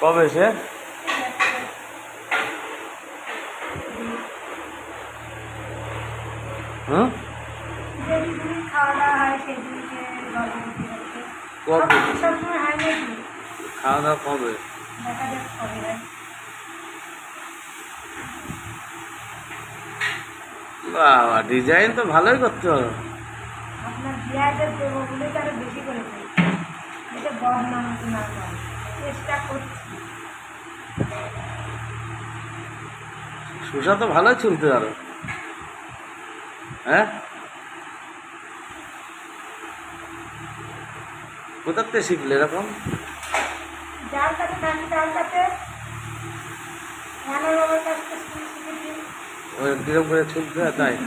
কবে সে হুম? খাওয়া দাওয়া কবে সবসময় হয় নাকি খাওয়া দাওয়া কবে দেখা যাক কবে হয় বাবা ডিজাইন তো ভালোই করতে হবে। বলে তো ভালোই চলতে পারো। হ্যাঁ? কোথার থেকে শিখলে এরকম? যার কাছে তার কাছে। কাছ কীরকম করে চলতে দেয়